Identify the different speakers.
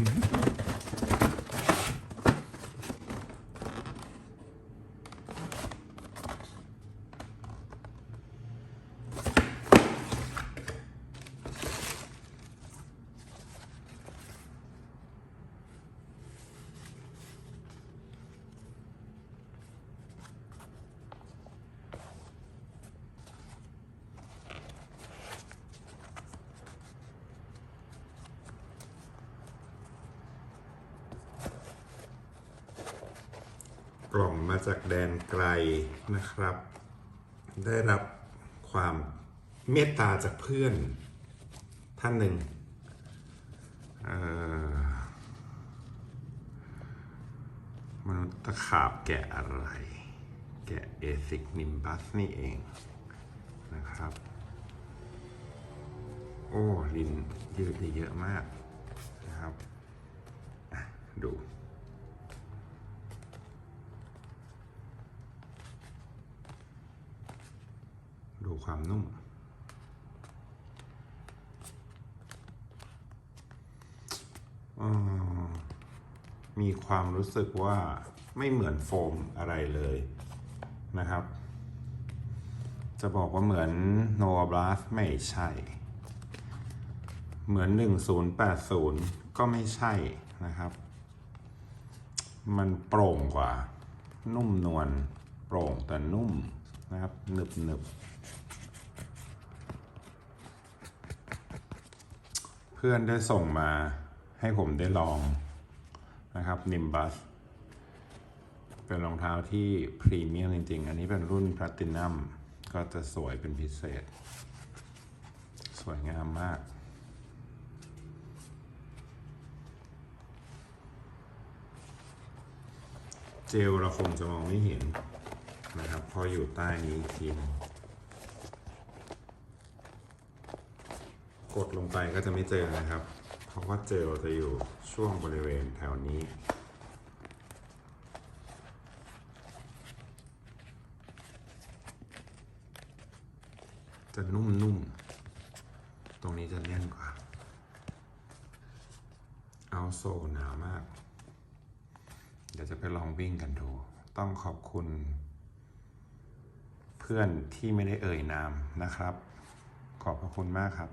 Speaker 1: Mm-hmm. กล่องมาจากแดนไกลนะครับ ได้รับความเมตตาจากเพื่อนท่านหนึ่งมนุษย์ตะขาบแกะอะไร แกะเอซิกนิมบัสนี่เองนะครับ โอ้ ลินยืดเยอะมากนะครับ ดู ความนุ่ม มีความรู้สึกว่าไม่เหมือนโฟมอะไรเลยนะครับ จะบอกว่าเหมือน Nova Blast ไม่ใช่ เหมือน 1080 ก็ไม่ใช่นะครับ มันโปร่งกว่านุ่มนวลโปร่งแต่นุ่มนะครับหนึบหนึบ พื่อนได้ส่งมาให้ผมได้ลองนะครับ Nimbus เป็นรองเท้าที่พรีเมียมจริง ๆ อันนี้เป็นรุ่นแพลตินัมก็จะสวยเป็นพิเศษ สวยงามมาก เจลเราคงจะมองไม่เห็นนะครับเพราะอยู่ใต้นี้อีกทีนึง กดลงไปก็จะไม่เจอนะครับ เพราะว่าเจลจะอยู่ช่วงบริเวณแถวนี้ จะนุ่มๆ ตรงนี้จะแน่นกว่า เอาโซ่หนามาก เดี๋ยวจะไปลองวิ่งกันดู ต้องขอบคุณ เพื่อนที่ไม่ได้เอ่ยนามนะครับ ขอบพระคุณมากครับ